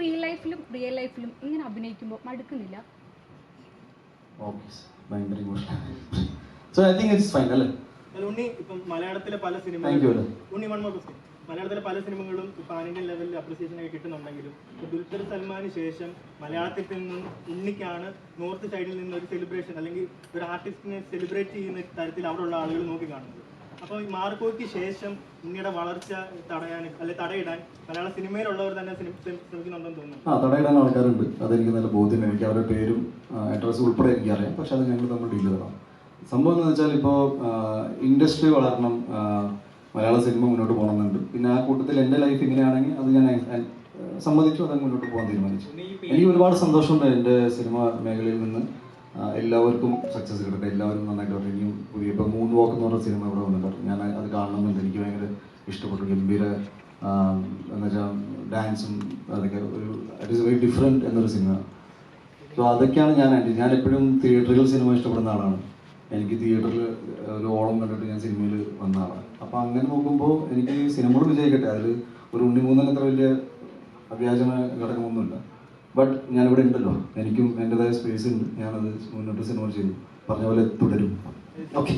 Real ലൈഫിലും real ലൈഫിലും ഇങ്ങനെ അഭിനയിക്കുമ്പോൾ മടുക്കുന്നില്ല? ഓക്കേ ഭയങ്കര so I think it's fine അല്ലേ? ഉണ്ണി ഇപ്പം മലയാളത്തിലെ പല സിനിമകളും ഉണ്ണി വൺ മോർ ക്വസ്റ്റ്യൻ മലയാളത്തിലെ പല സിനിമകളും ഇപ്പൊ പാൻ ഇന്ത്യൻ ലെവലിൽ അപ്രീസിയേഷൻ ഒക്കെ കിട്ടുന്നുണ്ടെങ്കിലും ദുൽഖർ സൽമാന് ശേഷം മലയാളത്തിൽ നിന്നും ഉണ്ണിക്കാണ് നോർത്ത് സൈഡിൽ നിന്ന് ഒരു സെലിബ്രേഷൻ അല്ലെങ്കിൽ ഒരു ആർട്ടിസ്റ്റിനെ സെലിബ്രേറ്റ് ചെയ്യുന്ന തരത്തിൽ അവിടെയുള്ള ആളുകൾ നോക്കി കാണുന്നത്. അപ്പോൾ ഈ മാർക്കോയ്ക്ക് ശേഷം ഇന്ത്യയുടെ വളർച്ച തടയാൻ അല്ലെ തടയിടാൻ മലയാള സിനിമയിലുള്ളവർ തന്നെ ശ്രമി- ശ്രമി- ശ്രമിക്കുന്നുണ്ടെന്ന് തോന്നുന്നു. ആ തടയിടാൻ ആൾക്കാരുണ്ട്. അതെനിക്ക് നല്ല ബോധ്യം എനിക്ക്. അവരുടെ പേരും അഡ്രസ്സും ഉൾപ്പെടെ എനിക്കറിയാം. പക്ഷെ അത് ഞങ്ങൾ തമ്മിൽ ഡീൽ ചെയ്യണം സംഭവം എന്ന് വെച്ചാൽ ഇപ്പോൾ ഇൻഡസ്ട്രി വളരണം മലയാള സിനിമ മുന്നോട്ട് പോകണമെന്നുണ്ട്. പിന്നെ ആ കൂട്ടത്തിൽ എന്റെ ലൈഫ് ഇങ്ങനെയാണെങ്കിൽ അത് ഞാൻ സംബന്ധിച്ചു സമ്മതിച്ചു അത് മുന്നോട്ട് പോകാൻ തീരുമാനിച്ചു. എനിക്ക് ഒരുപാട് സന്തോഷമുണ്ട് എന്റെ സിനിമ മേഖലയിൽ നിന്ന്. എല്ലാവർക്കും സക്സസ് കിട്ടട്ടെ. എല്ലാവരും നന്നായിട്ട് വരട്ടെ. ഇനിയും പുതിയ മൂന്ന് വാക്ക് എന്ന് പറഞ്ഞ സിനിമ ഇവിടെ വന്നിട്ടുണ്ട്. ഞാൻ അത് കാണണമെന്നുണ്ട് എനിക്ക് ഭയങ്കര ഇഷ്ടപ്പെട്ടു. ഗംഭീര എന്നുവെച്ചാൽ എന്ന് വെച്ചാൽ ഡാൻസും അതൊക്കെ ഒരു ഇറ്റ് ഇസ് വെരി ഡിഫറെന്റ് എന്നൊരു സിനിമ സോ അതൊക്കെയാണ് ഞാൻ ഞാൻ എപ്പോഴും തിയേറ്ററിൽ സിനിമ ഇഷ്ടപ്പെടുന്ന ആളാണ്. എനിക്ക് തിയേറ്ററിൽ ഒരു ഓളം കണ്ടിട്ട് ഞാൻ സിനിമയിൽ വന്ന ആളാണ്. അപ്പോൾ അങ്ങനെ നോക്കുമ്പോൾ എനിക്ക് സിനിമകൾ വിജയിക്കട്ടെ. അതിൽ ഒരു ഉണ്ണിമൂന്നൽ അത്ര വലിയ അവ്യാജമായ ഘടകമൊന്നുമില്ല. ബട്ട് ഞാനിവിടെ ഉണ്ടല്ലോ. എനിക്കും എന്റെതായ സ്പേസ് ഉണ്ട്. ഞാനത് മുന്നോട്ട് സിനിമ ചെയ്തു. പറഞ്ഞ പോലെ തുടരും. ഓക്കെ